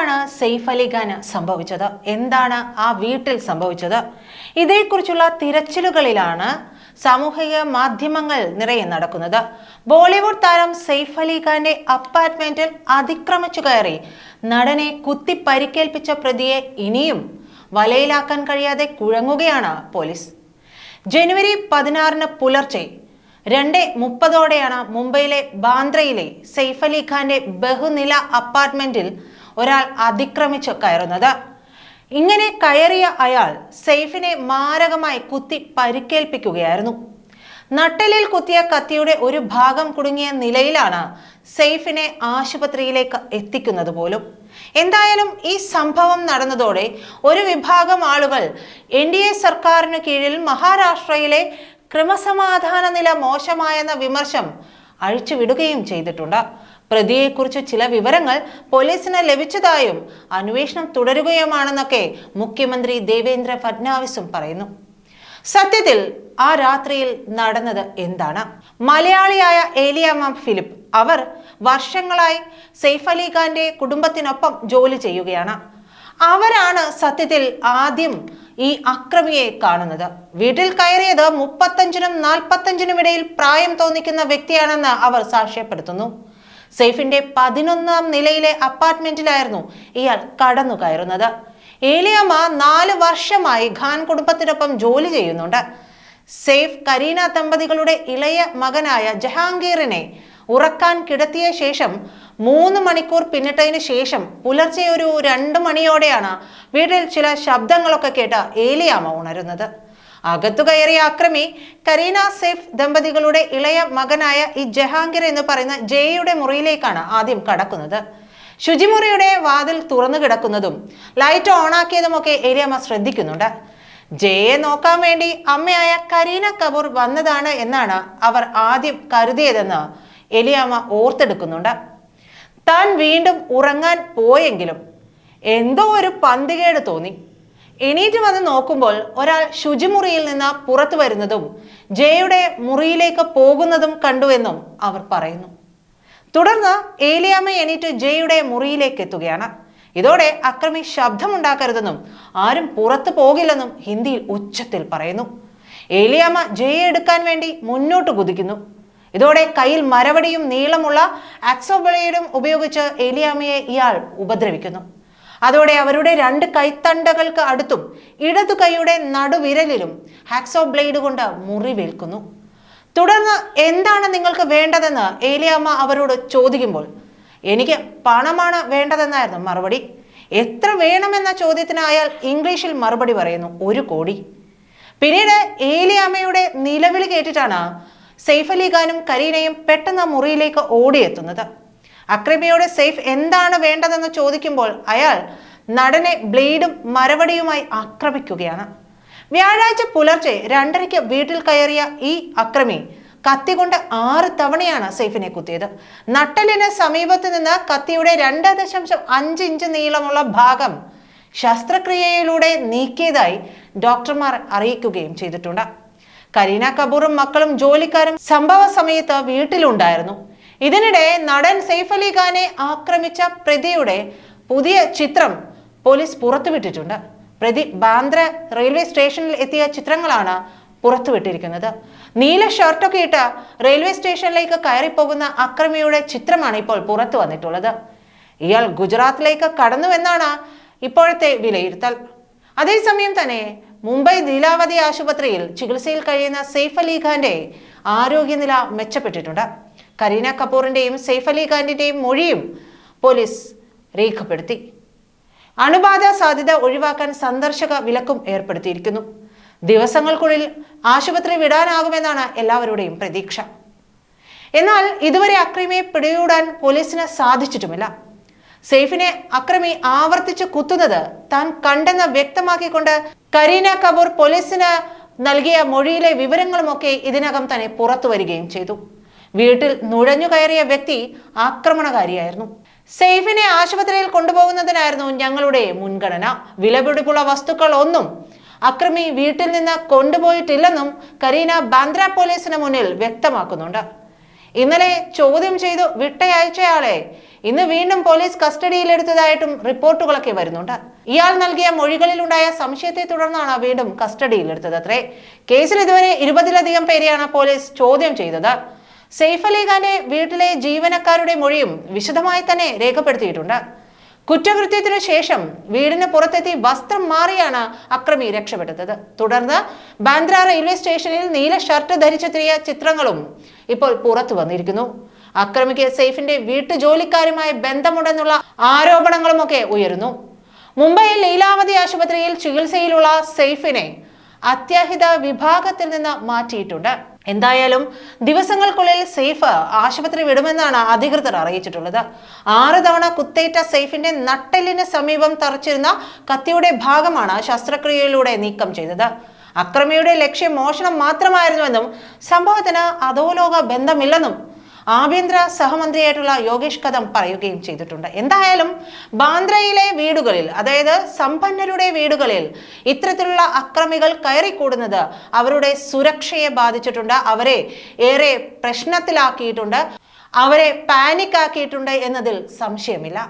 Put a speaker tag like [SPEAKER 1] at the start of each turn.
[SPEAKER 1] എന്താണ് സെയ്ഫ് അലി ഖാന് സംഭവിച്ചത്? എന്താണ് ആ വീട്ടിൽ സംഭവിച്ചത്? ഇതേക്കുറിച്ചുള്ള തിരച്ചിലുകളിലാണ് സാമൂഹിക മാധ്യമങ്ങൾ നിറയെ നടക്കുന്നത്. ബോളിവുഡ് താരം സെയ്ഫ് അലി ഖാന്റെ അപ്പാർട്ട്മെന്റിൽ അതിക്രമിച്ചു കയറി. നടനെ കുത്തി പരിക്കേൽപ്പിച്ച പ്രതിയെ ഇനിയും വലയിലാക്കാൻ കഴിയാതെ കുഴങ്ങുകയാണ് പോലീസ്. ജനുവരി പതിനാറിന് പുലർച്ചെ രണ്ട് മുപ്പതോടെയാണ് മുംബൈയിലെ ബാന്ദ്രയിലെ സെയ്ഫ് അലി ഖാന്റെ ബഹുനില അപ്പാർട്ട്മെന്റിൽ ഒരാൾ അതിക്രമിച്ച് കയറുന്നത് ഇങ്ങനെ കയറിയ അയാൾ സെയ്ഫിനെ മാരകമായി കുത്തി പരിക്കേൽപ്പിക്കുകയായിരുന്നു. നട്ടലിൽ കുത്തിയ കത്തിയുടെ ഒരു ഭാഗം കുടുങ്ങിയ നിലയിലാണ് സെയ്ഫിനെ ആശുപത്രിയിലേക്ക് എത്തിക്കുന്നത് പോലും. എന്തായാലും ഈ സംഭവം നടന്നതോടെ ഒരു വിഭാഗം ആളുകൾ എൻ ഡി എ സർക്കാരിന് കീഴിൽ മഹാരാഷ്ട്രയിലെ ക്രമസമാധാന നില മോശമായെന്ന വിമർശം അഴിച്ചുവിടുകയും ചെയ്തിട്ടുണ്ട്. പ്രതിയെക്കുറിച്ച് ചില വിവരങ്ങൾ പോലീസിന് ലഭിച്ചതായും അന്വേഷണം തുടരുകയുമാണെന്നൊക്കെ മുഖ്യമന്ത്രി ദേവേന്ദ്ര ഫഡ്നാവിസും പറയുന്നു. സത്യത്തിൽ ആ രാത്രിയിൽ നടന്നത് എന്താണ്? മലയാളിയായ ഏലിയാമ്മ ഫിലിപ്പ് അവർ വർഷങ്ങളായി സെയ്ഫ് അലി ഖാന്റെ കുടുംബത്തിനൊപ്പം ജോലി ചെയ്യുകയാണ്. അവരാണ് സത്യത്തിൽ ആദ്യം ഈ അക്രമിയെ കാണുന്നത്. വീട്ടിൽ കയറിയത് മുപ്പത്തഞ്ചിനും നാൽപ്പത്തഞ്ചിനും ഇടയിൽ പ്രായം തോന്നിക്കുന്ന വ്യക്തിയാണെന്ന് അവർ സാക്ഷ്യപ്പെടുത്തുന്നു. സെയ്ഫിന്റെ പതിനൊന്നാം നിലയിലെ അപ്പാർട്ട്മെന്റിലായിരുന്നു ഇയാൾ കടന്നു കയറുന്നത്. ഏലിയമ്മ നാല് വർഷമായി ഖാൻ കുടുംബത്തിനൊപ്പം ജോലി ചെയ്യുന്നുണ്ട്. സെയ്ഫ് കരീന ദമ്പതികളുടെ ഇളയ മകനായ ജഹാംഗീറിനെ ഉറക്കാൻ കിടത്തിയ ശേഷം മൂന്ന് മണിക്കൂർ പിന്നിട്ടതിന് ശേഷം പുലർച്ചെ ഒരു രണ്ട് മണിയോടെയാണ് വീട്ടിൽ ചില ശബ്ദങ്ങളൊക്കെ കേട്ട ഏലിയാമ ഉണരുന്നത്. അകത്തു കയറിയ അക്രമി കരീന സെയ്ഫ് ദമ്പതികളുടെ ഇളയ മകനായ ഈ ജഹാംഗീർ എന്ന് പറയുന്ന ജയയുടെ മുറിയിലേക്കാണ് ആദ്യം കടക്കുന്നത്. ശുചിമുറിയുടെ വാതിൽ തുറന്നു കിടക്കുന്നതും ലൈറ്റ് ഓണാക്കിയതുമൊക്കെ ഏരിയമ്മ ശ്രദ്ധിക്കുന്നുണ്ട്. ജയയെ നോക്കാൻ വേണ്ടി അമ്മയായ കരീന കപൂർ വന്നതാണ് എന്നാണ് അവർ ആദ്യം കരുതിയതെന്ന് എലിയാമ്മ ഓർത്തെടുക്കുന്നുണ്ട്. താൻ വീണ്ടും ഉറങ്ങാൻ പോയെങ്കിലും എന്തോ ഒരു പന്തികേട് തോന്നി. എണീറ്റ് വന്ന് നോക്കുമ്പോൾ ഒരാൾ ശുചിമുറിയിൽ നിന്ന് പുറത്തു വരുന്നതും ജയയുടെ മുറിയിലേക്ക് പോകുന്നതും കണ്ടുവെന്നും അവർ പറയുന്നു. തുടർന്ന് ഏലിയാമ്മ എണീറ്റ് ജയയുടെ മുറിയിലേക്ക് എത്തുകയാണ്. ഇതോടെ അക്രമി ശബ്ദമുണ്ടാക്കരുതെന്നും ആരും പുറത്തു പോകില്ലെന്നും ഹിന്ദിയിൽ ഉച്ചത്തിൽ പറയുന്നു. ഏലിയാമ്മ ജയെ എടുക്കാൻ വേണ്ടി മുന്നോട്ട് കുതിക്കുന്നു. ഇതോടെ കയ്യിൽ മരവടിയും നീളമുള്ള ആക്സോബളയും ഉപയോഗിച്ച് ഏലിയാമ്മയെ ഇയാൾ ഉപദ്രവിക്കുന്നു. അതോടെ അവരുടെ രണ്ട് കൈത്തണ്ടകൾക്ക് അടുത്തും ഇടതു കൈയുടെ നടുവിരലിലും ഹാക്സോ ബ്ലേഡ് കൊണ്ട് മുറിവേൽക്കുന്നു തുടർന്ന് എന്താണ് നിങ്ങൾക്ക് വേണ്ടതെന്ന് ഏലിയാമ്മ അവരോട് ചോദിക്കുമ്പോൾ എനിക്ക് പണമാണ് വേണ്ടതെന്നായിരുന്നു മറുപടി. എത്ര വേണമെന്ന ചോദ്യത്തിന് അയാൾ ഇംഗ്ലീഷിൽ മറുപടി പറയുന്നു ഒരു കോടി. പിന്നീട് ഏലിയാമ്മയുടെ നിലവിളി കേട്ടിട്ടാണ് സെയ്ഫ് അലി ഖാനും കരീനയും പെട്ടെന്ന് മുറിയിലേക്ക് ഓടിയെത്തുന്നത്. അക്രമിയോട് സെയ്ഫ് എന്താണ് വേണ്ടതെന്ന് ചോദിക്കുമ്പോൾ അയാൾ നടനെ ബ്ലേഡും മരവടിയുമായി ആക്രമിക്കുകയാണ്. വ്യാഴാഴ്ച പുലർച്ചെ രണ്ടരയ്ക്ക് വീട്ടിൽ കയറിയ ഈ അക്രമി കത്തികൊണ്ട് ആറ് തവണയാണ് സെയ്ഫിനെ കുത്തിയത്. നട്ടലിന് സമീപത്ത് നിന്ന് കത്തിയുടെ രണ്ട് ദശാംശം അഞ്ച് ഇഞ്ച് നീളമുള്ള ഭാഗം ശസ്ത്രക്രിയയിലൂടെ നീക്കിയതായി ഡോക്ടർമാർ അറിയിക്കുകയും ചെയ്തിട്ടുണ്ട്. കരീന കപൂറും മക്കളും ജോലിക്കാരും സംഭവ സമയത്ത് വീട്ടിലുണ്ടായിരുന്നു. ഇതിനിടെ നടൻ സെയ്ഫ് അലി ഖാനെ ആക്രമിച്ച പ്രതിയുടെ പുതിയ ചിത്രം പോലീസ് പുറത്തുവിട്ടിട്ടുണ്ട്. പ്രതി ബാന്ദ്ര റെയിൽവേ സ്റ്റേഷനിൽ എത്തിയ ചിത്രങ്ങളാണ് പുറത്തുവിട്ടിരിക്കുന്നത്. നീല ഷർട്ടൊക്കെ ഇട്ട് റെയിൽവേ സ്റ്റേഷനിലേക്ക് കയറിപ്പോകുന്ന അക്രമിയുടെ ചിത്രമാണ് ഇപ്പോൾ പുറത്തു വന്നിട്ടുള്ളത്. ഇയാൾ ഗുജറാത്തിലേക്ക് കടന്നുവെന്നാണ് ഇപ്പോഴത്തെ വിലയിരുത്തൽ. അതേസമയം തന്നെ മുംബൈ ലീലാവതി ആശുപത്രിയിൽ ചികിത്സയിൽ കഴിയുന്ന സെയ്ഫ് അലി ഖാന്റെ ആരോഗ്യനില മെച്ചപ്പെട്ടിട്ടുണ്ട്. കരീന കപൂറിന്റെയും സെയ്ഫ് അലി ഖാന്റെയും മൊഴിയും പോലീസ് രേഖപ്പെടുത്തി. അണുബാധ സാധ്യത ഒഴിവാക്കാൻ സന്ദർശക വിലക്കും ഏർപ്പെടുത്തിയിരിക്കുന്നു. ദിവസങ്ങൾക്കുള്ളിൽ ആശുപത്രി വിടാനാകുമെന്നാണ് എല്ലാവരുടെയും പ്രതീക്ഷ. എന്നാൽ ഇതുവരെ അക്രമിയെ പിടികൂടാൻ പോലീസിന് സാധിച്ചിട്ടുമില്ല. സെയ്ഫിനെ അക്രമി ആവർത്തിച്ച് കുത്തുന്നത് താൻ കണ്ടെന്ന് വ്യക്തമാക്കിക്കൊണ്ട് കരീന കപൂർ പോലീസിന് നൽകിയ മൊഴിയിലെ വിവരങ്ങളുമൊക്കെ ഇതിനകം തന്നെ പുറത്തു വരികയും ചെയ്തു. വീട്ടിൽ നുഴഞ്ഞു കയറിയ വ്യക്തി ആക്രമണകാരിയായിരുന്നു. സെയ്ഫിനെ ആശുപത്രിയിൽ കൊണ്ടുപോകുന്നതിനായിരുന്നു ഞങ്ങളുടെ മുൻഗണന. വിലപിടിപ്പുള്ള വസ്തുക്കൾ ഒന്നും അക്രമി വീട്ടിൽ നിന്ന് കൊണ്ടുപോയിട്ടില്ലെന്നും കരീന ബാന്ദ്ര പോലീസിന് മുന്നിൽ വ്യക്തമാക്കുന്നുണ്ട്. ഇന്നലെ ചോദ്യം ചെയ്തു വിട്ടയച്ചയാളെ ഇന്ന് വീണ്ടും പോലീസ് കസ്റ്റഡിയിലെടുത്തതായിട്ടും റിപ്പോർട്ടുകളൊക്കെ വരുന്നുണ്ട്. ഇയാൾ നൽകിയ മൊഴികളിലുണ്ടായ സംശയത്തെ തുടർന്നാണ് വീണ്ടും കസ്റ്റഡിയിലെടുത്തത് അത്രേ. കേസിൽ ഇതുവരെ ഇരുപതിലധികം പേരെയാണ് പോലീസ് ചോദ്യം ചെയ്തത്. സെയ്ഫ് അലി ഖാന്റെ വീട്ടിലെ ജീവനക്കാരുടെ മൊഴിയും വിശദമായി തന്നെ രേഖപ്പെടുത്തിയിട്ടുണ്ട്. കുറ്റകൃത്യത്തിനു ശേഷം വീടിന് പുറത്തെത്തി വസ്ത്രം മാറിയാണ് അക്രമി രക്ഷപ്പെട്ടത്. തുടർന്ന് ബാന്ദ്ര റെയിൽവേ സ്റ്റേഷനിൽ നീല ഷർട്ട് ധരിച്ചെത്തിയ ചിത്രങ്ങളും ഇപ്പോൾ പുറത്തു വന്നിരിക്കുന്നു. അക്രമിക്ക് സെയ്ഫിന്റെ വീട്ടു ജോലിക്കാരുമായി ബന്ധമുണ്ടെന്നുള്ള ആരോപണങ്ങളുമൊക്കെ ഉയരുന്നു. മുംബൈയിൽ ലീലാവതി ആശുപത്രിയിൽ ചികിത്സയിലുള്ള സെയ്ഫിനെ അത്യാഹിത വിഭാഗത്തിൽ നിന്ന് മാറ്റിയിട്ടുണ്ട്. എന്തായാലും ദിവസങ്ങൾക്കുള്ളിൽ സെയ്ഫ് ആശുപത്രി വിടുമെന്നാണ് അധികൃതർ അറിയിച്ചിട്ടുള്ളത്. ആറ് തവണ കുത്തേറ്റ സെയ്ഫിന്റെ നട്ടെല്ലിന് സമീപം തറച്ചിരുന്ന കത്തിയുടെ ഭാഗമാണ് ശസ്ത്രക്രിയയിലൂടെ നീക്കം ചെയ്തത്. അക്രമിയുടെ ലക്ഷ്യം മോഷണം മാത്രമായിരുന്നുവെന്നും സംഭവത്തിന് അധോലോക ബന്ധമില്ലെന്നും ആഭ്യന്തര സഹമന്ത്രിയായിട്ടുള്ള യോഗേഷ് കദം പറയുകയും ചെയ്തിട്ടുണ്ട്. എന്തായാലും ബാന്ദ്രയിലെ വീടുകളിൽ അതായത് സമ്പന്നരുടെ വീടുകളിൽ ഇത്തരത്തിലുള്ള അക്രമികൾ കയറിക്കൂടുന്നത് അവരുടെ സുരക്ഷയെ ബാധിച്ചിട്ടുണ്ട്. അവരെ ഏറെ പ്രശ്നത്തിലാക്കിയിട്ടുണ്ട്. അവരെ പാനിക് ആക്കിയിട്ടുണ്ട് എന്നതിൽ സംശയമില്ല.